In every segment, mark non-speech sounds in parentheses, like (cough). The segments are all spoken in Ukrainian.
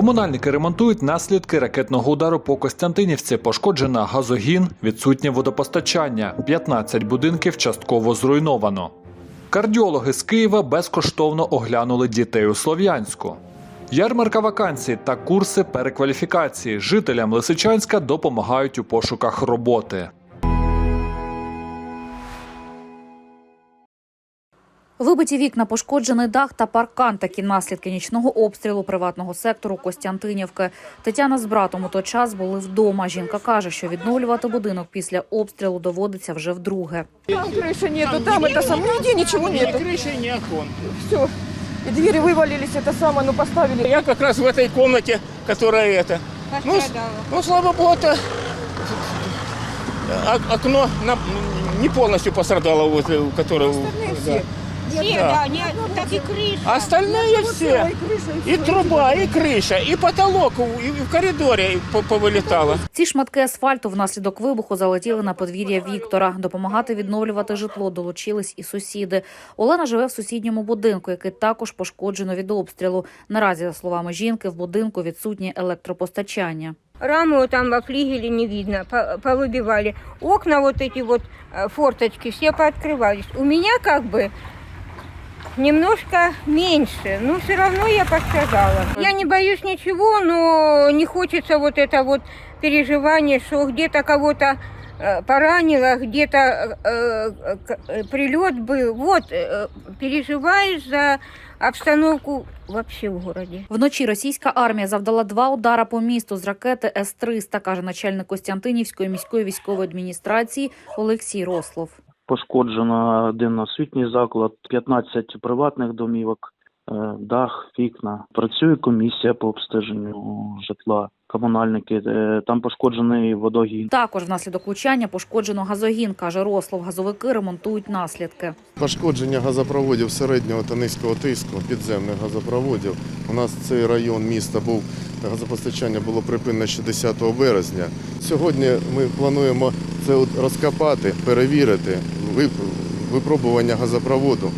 Комунальники ремонтують наслідки ракетного удару по Костянтинівці. Пошкоджена газогін, відсутнє водопостачання. 15 будинків частково зруйновано. Кардіологи з Києва безкоштовно оглянули дітей у Слов'янську. Ярмарка вакансій та курси перекваліфікації жителям Лисичанська допомагають у пошуках роботи. Вибиті вікна, пошкоджений дах та паркан – такі наслідки нічного обстрілу приватного сектору Костянтинівки. Тетяна з братом у той час були вдома. Жінка каже, що відновлювати будинок після обстрілу доводиться вже вдруге. Там крыши нету, там это самое, нигде ничего Ни нету. крыши, ни окон. Все. И двери вывалились, это самое, ну поставили. Я как раз в этой комнате, которая это. Ну, с- ну, слава богу, это о- окно на- не полностью пострадало, вот, э, у которого... да. Все, Да. да, не, так и крыша. А Остальные все. И труба, и крыша, и потолок, и и в коридоре по- повылетало. Ці шматки асфальту внаслідок вибуху залетіли на подвір'я Віктора. Допомагати відновлювати житло долучились і сусіди. Олена живе в сусідньому будинку, який також пошкоджено від обстрілу. Наразі, за словами жінки, в будинку відсутнє електропостачання. Раму там во флигеле не видно, по- повыбивали. Окна вот эти вот, э, форточки, все пооткрывались. У меня как бы немножко меньше, но все равно я пострадала. Я не боюсь ничего, но не хочется вот это вот переживание, что где-то кого-то э, поранило, где-то э, э, к- э, прилет был. Вот, э, переживаешь за обстановку вообще в городе. Вночі російська армія завдала два удара по місту з ракети С-300, каже начальник Костянтинівської міської військової адміністрації Олексій Рослов. Пошкоджено один освітній заклад, 15 приватних домівок, е, дах, вікна. Працює комісія по обстеженню житла, комунальники. е, Там пошкоджений водогін. Також внаслідок влучання пошкоджено газогін, каже Рослов. Газовики ремонтують наслідки. Пошкодження газопроводів середнього та низького тиску, підземних газопроводів. У нас цей район міста був газопостачання було припинено ще 10 березня. Сьогодні ми плануємо це розкопати, перевірити випробування газопроводу,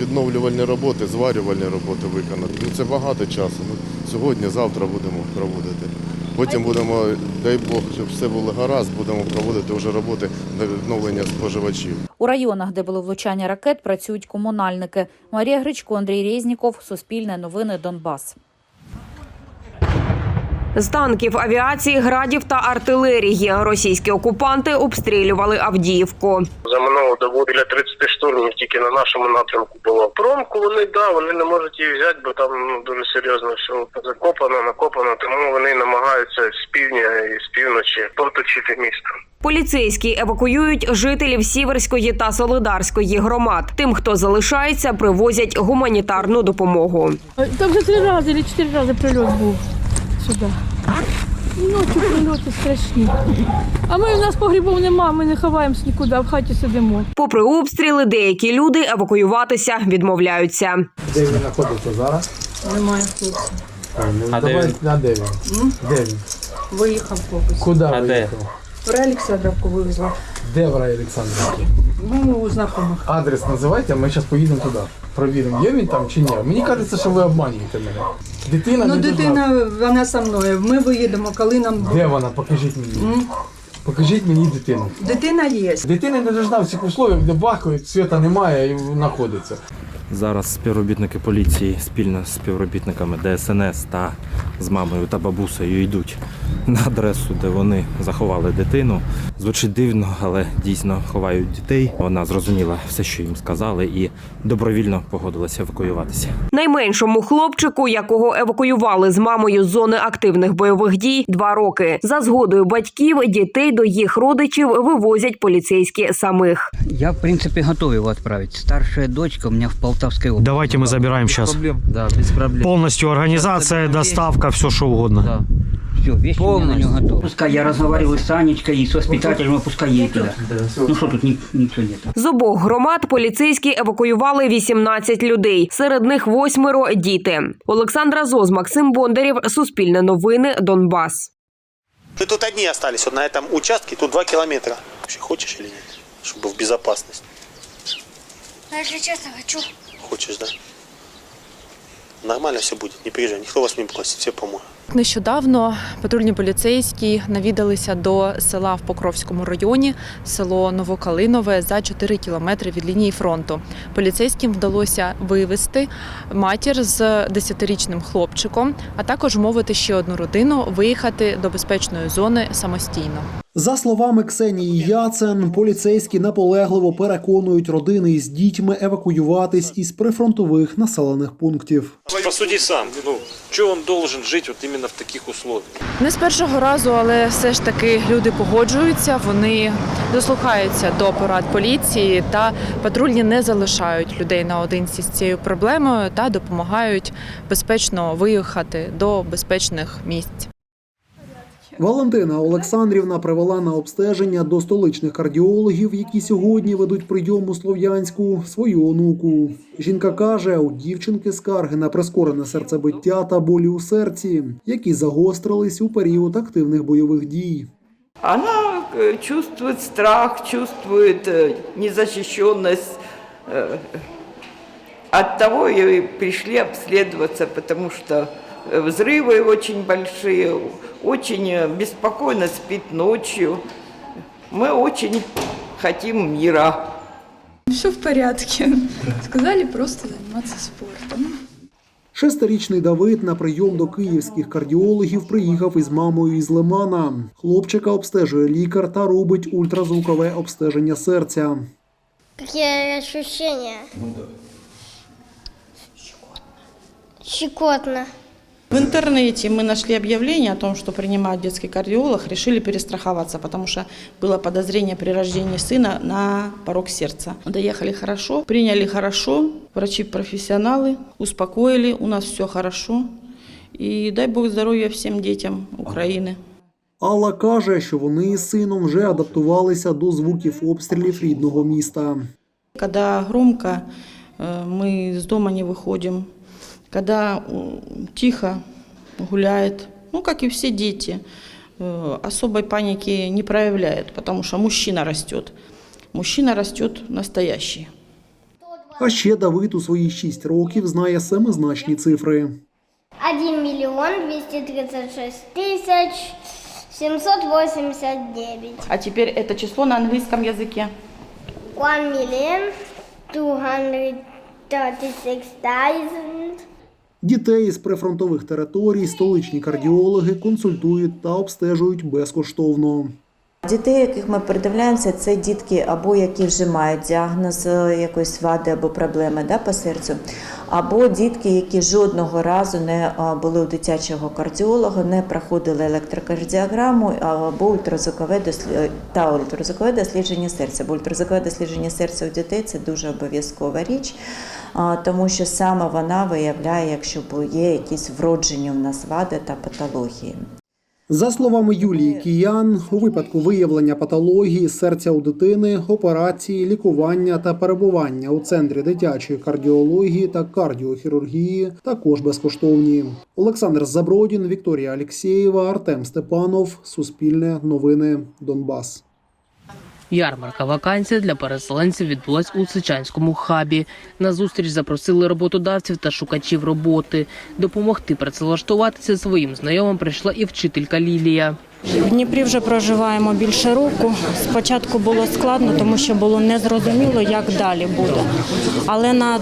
відновлювальні роботи, зварювальні роботи виконати. Ну, це багато часу. Ну, сьогодні, завтра будемо проводити. Потім будемо, дай Бог, щоб все було гаразд, будемо проводити вже роботи на відновлення споживачів. У районах, де були влучання ракет, працюють комунальники. Марія Гричко, Андрій Резніков, Суспільне новини, Донбас. З танків, авіації, градів та артилерії російські окупанти обстрілювали Авдіївку. За минулу добу біля 30 штурмів тільки на нашому напрямку було. Промку вони да, вони не можуть її взяти, бо там ну, дуже серйозно все закопано, накопано. Тому вони намагаються з півдня і з півночі оточити місто. Поліцейські евакуюють жителів Сіверської та Солидарської громад. Тим, хто залишається, привозять гуманітарну допомогу. Там вже три рази чи чотири рази прильот був сюди. Ночі прильоти страшні. А ми у нас погрібов нема, ми не ховаємось нікуди, а в хаті сидимо. Попри обстріли, деякі люди евакуюватися відмовляються. Де він знаходиться зараз? Немає хлопця. А де він? А де він? Де він? Виїхав хлопець. Куди виїхав? В Олександровку вивезла. Де в рай Олександрівки? Ну, у знайомих. Адрес називайте, ми зараз поїдемо туди. Провіримо, є він там чи ні. Мені кажеться, що ви обманюєте мене. Дитина Ну, не должна- дитина, вона со мною. Ми виїдемо, коли нам. Де вона? Покажіть мені. Покажіть мені дитину. Дитина є. Дитина не должна в цих условиях, де бахають, світа немає і знаходиться. Зараз співробітники поліції спільно з співробітниками ДСНС та з мамою та бабусею йдуть на адресу, де вони заховали дитину. Звучить дивно, але дійсно ховають дітей. Вона зрозуміла все, що їм сказали, і добровільно погодилася евакуюватися. Найменшому хлопчику, якого евакуювали з мамою з зони активних бойових дій, два роки. За згодою батьків дітей до їх родичів вивозять поліцейські самих. Я, в принципе, готов его отправить. Старшая дочка у меня в Полтавской области. Давайте мы забираем сейчас. Да, без проблем. Полностью организация, доставка, все что угодно. Да. Все, вещи у меня на него готовы. Пускай я разговаривал с Анечкой и с воспитателем, а пускай едет туда. Ну что тут ни- ничего нет. З обох громад поліцейські евакуювали 18 людей. Серед них восьмеро діти. Олександра Зоз, Максим Бондарєв, Суспільне новини, Донбас. Мы тут одни остались, вот на этом участке, тут два километра. Вообще хочешь или нет? Чтобы в безопасность. Ну, если честно, хочу. Хочешь, да? Нормально все будет, не переживай, никто вас не бросит, все помоют. Нещодавно патрульні поліцейські навідалися до села в Покровському районі, село Новокалинове за 4 кілометри від лінії фронту. Поліцейським вдалося вивезти матір з 10-річним хлопчиком, а також мовити ще одну родину виїхати до безпечної зони самостійно. За словами Ксенії Яцен, поліцейські наполегливо переконують родини із дітьми евакуюватись із прифронтових населених пунктів. Посуди сам. Ну, чого він должен жити от іменно в таких условиях? Не з першого разу, але все ж таки люди погоджуються, вони дослухаються до порад поліції та патрульні не залишають людей наодинці з цією проблемою та допомагають безпечно виїхати до безпечних місць. Валентина Олександрівна привела на обстеження до столичних кардіологів, які сьогодні ведуть прийом у Слов'янську, свою онуку. Жінка каже, у дівчинки скарги на прискорене серцебиття та болі у серці, які загострились у період активних бойових дій. Она э, чувствует страх, чувствует э, незащищенность. Э, От того и пришли обследоваться, потому что э, взрывы очень большие, очень э, беспокойно спит ночью. Мы очень хотим мира. Все в порядке. Сказали просто заниматься спортом. Шестирічний Давид на прийом до київських кардіологів приїхав із мамою із Лимана. Хлопчика обстежує лікар та робить ультразвукове обстеження серця. Какие ощущения? Щекотно. В интернете мы нашли объявление о том, что принимает детский кардиолог, решили перестраховаться, потому что было подозрение при рождении сына на порог сердца. Доехали хорошо, приняли хорошо, врачи-профессионалы успокоили, у нас все хорошо. И дай Бог здоровья всем детям Украины. Алла каже, що вони із сином вже адаптувалися до звуків обстрілів рідного міста. Когда громко, э, мы из дома не выходим. Когда м, тихо гуляет, ну, как и все дети, э, особой паники не проявляет, потому что мужчина растет. Мужчина растет настоящий. А ще Давид у свої шість років знає семизначні цифри. 1 миллион 236 тысяч 789. А теперь это число на английском языке. 1 million 236 thousand. Дітей із прифронтових територій столичні кардіологи консультують та обстежують безкоштовно. Дітей, яких ми передивляємося, це дітки або які вже мають діагноз е, якоїсь вади або проблеми да, по серцю, або дітки, які жодного разу не е, були у дитячого кардіолога, не проходили електрокардіограму або ультразвукове дослі- та ультразвукове дослідження серця. Бо ультразвукове дослідження серця у дітей це дуже обов'язкова річ, тому що саме вона виявляє, якщо є якісь вроджені у нас вади та патології. За словами Юлії Киян, у випадку виявлення патології серця у дитини, операції, лікування та перебування у центрі дитячої кардіології та кардіохірургії також безкоштовні. Олександр Забродін, Вікторія Алєксєєва, Артем Степанов. Суспільне новини Донбас. Ярмарка вакансій для переселенців відбулась у Сичанському хабі. На зустріч запросили роботодавців та шукачів роботи. Допомогти працевлаштуватися своїм знайомим прийшла і вчителька Лілія. В Дніпрі вже проживаємо більше року. Спочатку було складно, тому що було незрозуміло, як далі буде. Але на,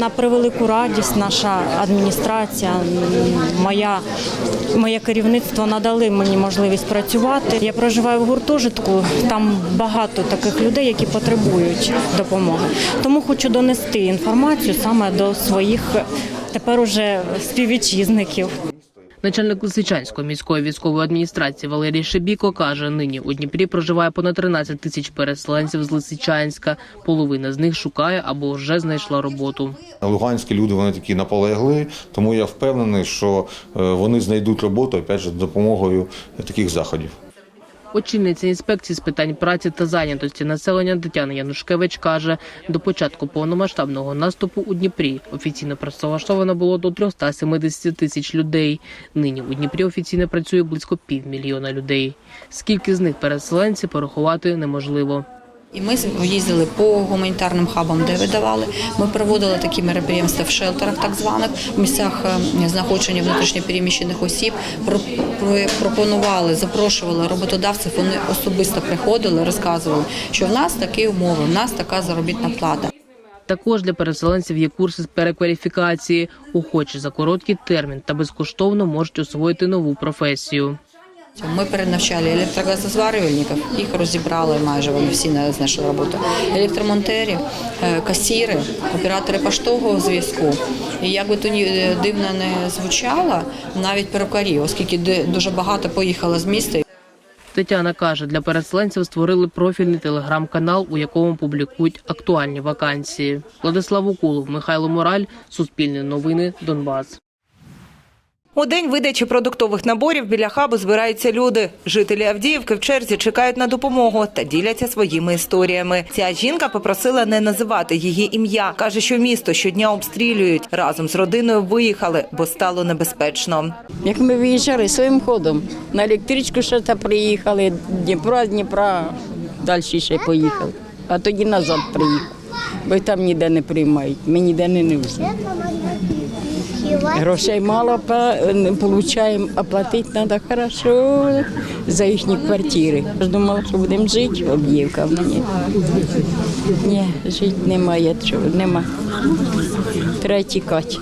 на превелику радість наша адміністрація, моя, моє керівництво надали мені можливість працювати. Я проживаю в гуртожитку, там багато таких людей, які потребують допомоги. Тому хочу донести інформацію саме до своїх тепер уже співвітчизників. Начальник Лисичанської міської військової адміністрації Валерій Шебіко каже, нині у Дніпрі проживає понад 13 тисяч переселенців з Лисичанська. Половина з них шукає або вже знайшла роботу. Луганські люди вони такі наполегли, тому я впевнений, що е, вони знайдуть роботу опять же, допомогою таких заходів. Очільниця інспекції з питань праці та зайнятості населення Тетяна Янушкевич каже, до початку повномасштабного наступу у Дніпрі офіційно працевлаштовано було до 370 тисяч людей. Нині у Дніпрі офіційно працює близько півмільйона людей. Скільки з них переселенці порахувати неможливо. І ми їздили по гуманітарним хабам, де видавали. Ми проводили такі мероприємства в шелтерах, так званих в місцях е, знаходження внутрішньопереміщених осіб. Про- про- пропонували, запрошували роботодавців. Вони особисто приходили, розказували, що в нас такі умови, в нас така заробітна плата. Також для переселенців є курси з перекваліфікації. Охочі за короткий термін та безкоштовно можуть освоїти нову професію. Ми перенавчали електрогазозварювальників, їх розібрали майже вони всі не знайшли роботу. Електромонтерів, е, касіри, оператори поштового зв'язку. І як би то ні е, дивно не звучало, навіть перукарі, оскільки дуже багато поїхало з міста. Тетяна каже, для переселенців створили профільний телеграм-канал, у якому публікують актуальні вакансії. Владислав Укулов, Михайло Мораль, Суспільне новини, Донбас. У день видачі продуктових наборів біля хабу збираються люди. Жителі Авдіївки в черзі чекають на допомогу та діляться своїми історіями. Ця жінка попросила не називати її ім'я. каже, що місто щодня обстрілюють. Разом з родиною виїхали, бо стало небезпечно. Як ми виїжджали своїм ходом, на електричку ще та приїхали, Дніпра, Дніпра, далі ще поїхали. А тоді назад приїхали, бо там ніде не приймають, ми ніде не нужні. Грошей мало не отримуємо, а платити треба хорошо за їхні квартири. Думала, що будемо жити, об'ївка мені. Ні, жити немає нема. Треба тікати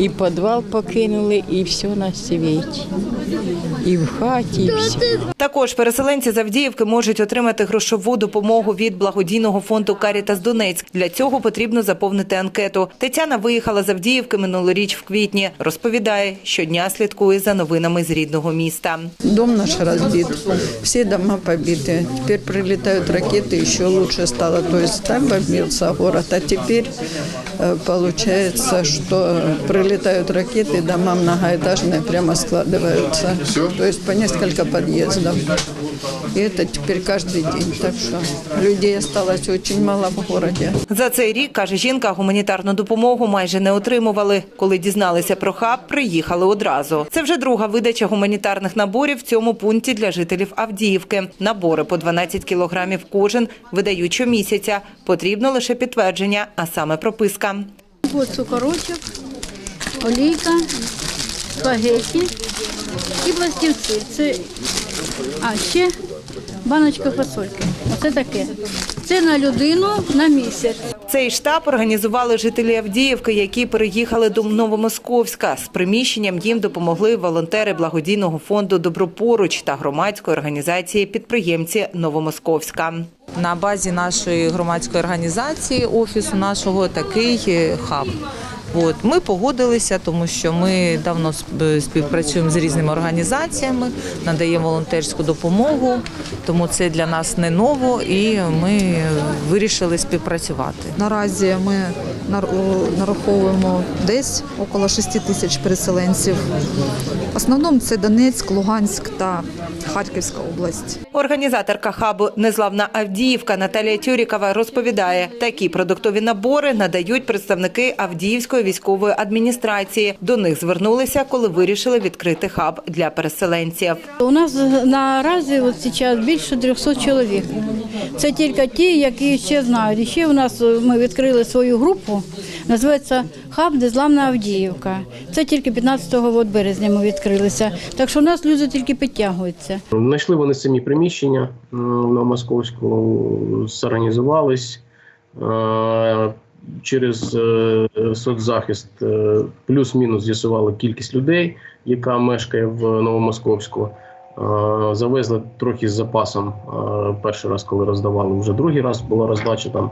І підвал покинули, і все на світі. І в хаті, і все. Також переселенці з Авдіївки можуть отримати грошову допомогу від благодійного фонду Карітас Донецьк. Для цього потрібно заповнити анкету. Тетяна виїхала з Авдіївки минулоріч в квітні. Розповідає, щодня слідкує за новинами з рідного міста. Дом наш разбит, все дома побиты. Теперь прилетают ракеты, еще лучше стало. То есть там бомбился город, а теперь э, получается, что прилетают ракеты, дома многоэтажные прямо складываются. То есть по несколько подъездов. И это теперь каждый день. Так что людей осталось очень мало в городе. За цей рік, каже жінка, гуманітарну допомогу майже не отримували. Коли дізналися про хаб, приїхали одразу. Це вже друга видача гуманітарних наборів в цьому пункті для жителів Авдіївки. Набори по 12 кілограмів кожен видають щомісяця. Потрібно лише підтвердження, а саме прописка. Ось цукорочок, олійка, спагеті і пластівці. Це, а ще баночка фасольки. Оце таке. Це на людину на місяць. Цей штаб організували жителі Авдіївки, які переїхали до Новомосковська. З приміщенням їм допомогли волонтери благодійного фонду Добропоруч та громадської організації підприємці Новомосковська. На базі нашої громадської організації, офісу нашого, такий е, хаб. От ми погодилися, тому що ми давно співпрацюємо з різними організаціями, надаємо волонтерську допомогу, тому це для нас не ново, і ми вирішили співпрацювати. Наразі ми нар- нараховуємо десь около 6 тисяч переселенців. В основному це Донецьк, Луганськ та Харківська область. Організаторка хабу Незламна Авдіївка Наталія Тюрікова розповідає, такі продуктові набори надають представники Авдіївської військової адміністрації. До них звернулися, коли вирішили відкрити хаб для переселенців. У нас наразі от зараз більше 300 чоловік. Це тільки ті, які ще знають. І ще у нас е, ми відкрили свою групу, називається Хаб Незламна Авдіївка. Це тільки 15 от березня ми відкрилися. Так що у нас люди тільки підтягуються. Знайшли вони самі приміщення на Московську, зорганізувались. Е, Через е, соцзахист е, плюс-мінус з'ясували кількість людей, яка мешкає в Новомосковську. Завезли трохи з запасом. Перший раз, коли роздавали, вже другий раз була роздача. Там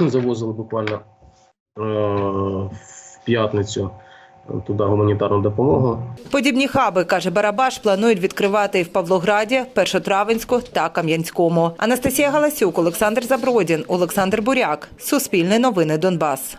(clears throat) завозили буквально в п'ятницю туди гуманітарну допомогу. Подібні хаби, каже Барабаш, планують відкривати в Павлограді, Першотравенську та Кам'янському. Анастасія Галасюк, Олександр Забродін, Олександр Буряк. Суспільне новини Донбас.